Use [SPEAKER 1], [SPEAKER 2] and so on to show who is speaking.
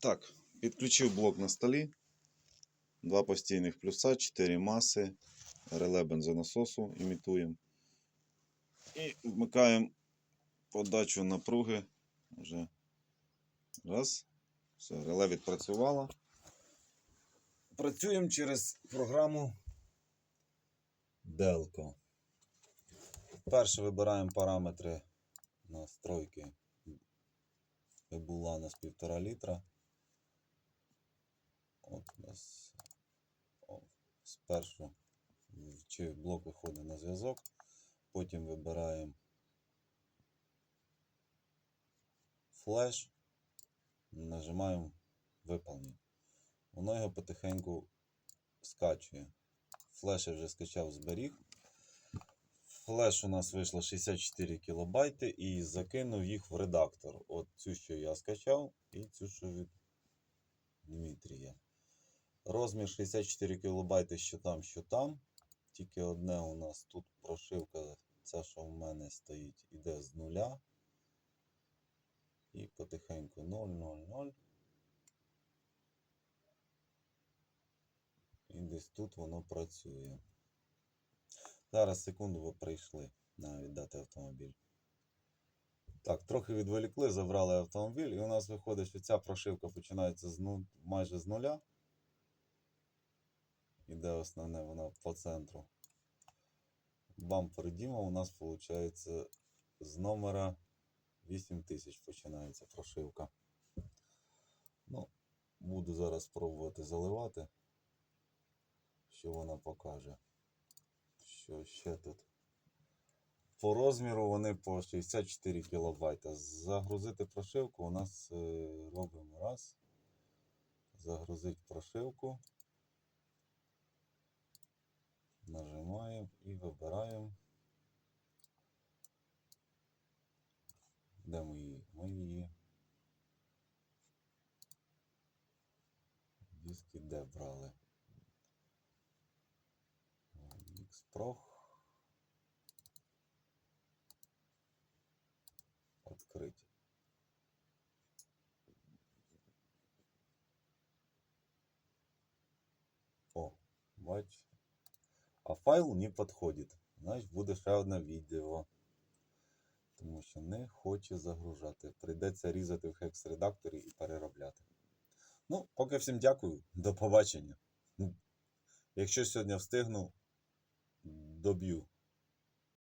[SPEAKER 1] Так, підключив блок на столі. Два постійних плюса, 4 маси, реле бензонасосу імітуємо. І вмикаємо подачу напруги. Вже раз. Все, реле відпрацювало. Працюємо через програму Delco. Перше вибираємо параметри настройки. Була у нас 1,5 літра. Нас спершу чи блок виходить на зв'язок. Потім вибираємо флеш, нажимаємо виповнення. Воно його потихеньку скачує. Флеш я вже скачав, зберіг. Флеш у нас вийшло 64 кБ і закинув їх в редактор. От цю, що я скачав, і цю, що від Дмитрія. Розмір 64 кБ, що там, що там. Тільки одне у нас тут прошивка, ця, що в мене стоїть, іде з нуля. І потихеньку 0, 0, 0. І десь тут воно працює. Зараз секунду ви прийшли на віддати автомобіль. Так, трохи відволікли, забрали автомобіль, і у нас виходить, що ця прошивка починається з ну, майже з нуля. Іде основне, вона по центру. Бампер Діма у нас виходить з номера 8000 починається прошивка. Ну, буду зараз спробувати заливати, що вона покаже. Що ще тут? По розміру вони по 64 кБ. Загрузити прошивку у нас е, робимо раз. Загрузити прошивку. Нажимаємо і вибираємо. Де ми її? Ми її. Диски де брали? Xprog. Открыть. О, бач. А файл не підходить. Значить буде ще одне відео. Тому що не хоче загружати. Прийдеться різати в хекс редакторі і переробляти. Ну, поки всім дякую. До побачення. Якщо сьогодні встигну, доб'ю